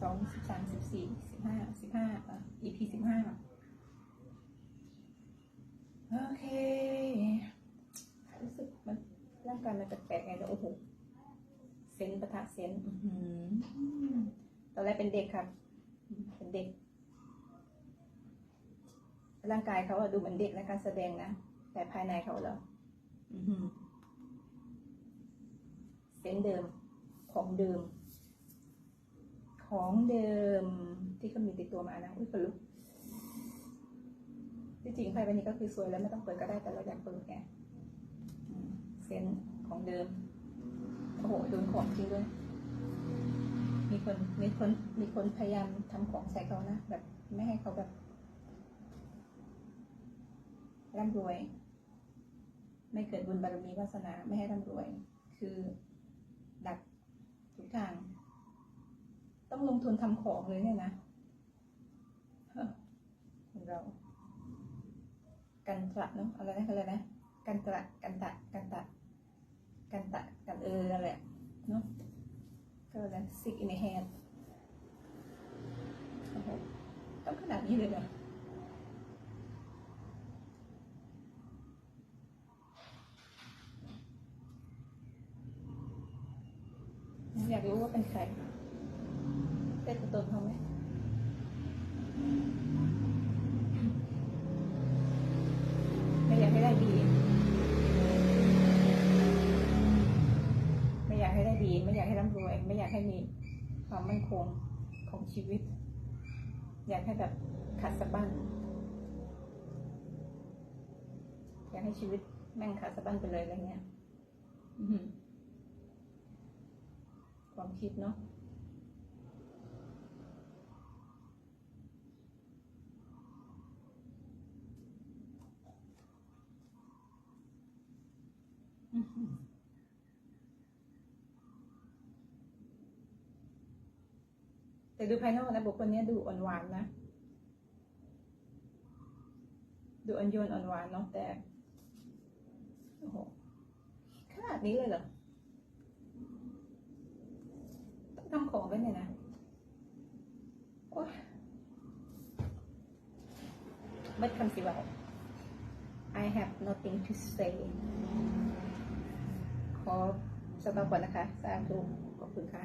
สองสิบสามสิบสี่สิบห้าสิบห้าอะ EP สิบห้าโอเค รู้สึกมันร่างกายมันแปลกๆไงแต่โอ้โหเซนประทะเซนอือหือตอนแรกเป็นเด็กครับ เป็นเด็ก ร่างกายเขาดูเหมือนเด็กในการแสดงนะ แต่ภายในเขาเหรอเซนเดิม ของเดิม ของเดิมที่เขามีติดตัวมานะอุ้ยขนลุกที่จริงไพ่ใบนี้ก็คือสวยแล้วไม่ต้องเปิดก็ได้แต่เราอยากเปิดไงเซนของเดิมโอ้โหโดนของจริงด้วยมีคนมีคนมีคนพยายามทำของใส่เขานะแบบไม่ให้เขาแบบร่ำรวย ไม่เกิดบุญบารมีวาสนาไม่ให้ร่ำรวย คือ ทาง ต้องลงทุนทำของเลยเนี่ยนะเฮ้อของเรา กันตระเนาะอะไรนะอะไรนะกันตระกันตะกันตะกันตะกันเออนั่นแหละเนาะก็แล้ว sick in the head โอ้โหต้องขนาดนี้เลยเหรออยากรู้ว่าเป็นใครเป็นตัวตนเขาไหมไม่อยากให้ได้ดี ไม่อยากให้ได้ดี ไม่อยากให้ร่ำรวย ไม่อยากให้มีความมั่นคงของชีวิต อยากให้แบบขาดสะบั้นอยากให้ชีวิตแม่งขาดสะบั้นไปเลยอะไรเงี้ย อื ความคิดเนาะแต่ดูภายนอกนะบุคคลนี้ดูอ่อนหวานนะ ดูอ่อนโยนอ่อนหวานเนาะแต่โอ้โหขนาดนี้เลยเหรอ ต้อง ทำของไว้เนี่ยนะโอ้ไม่คำสิว่า I have nothing to say ขอสต็อปก่อนนะคะ สาธุขอบคุณค่ะ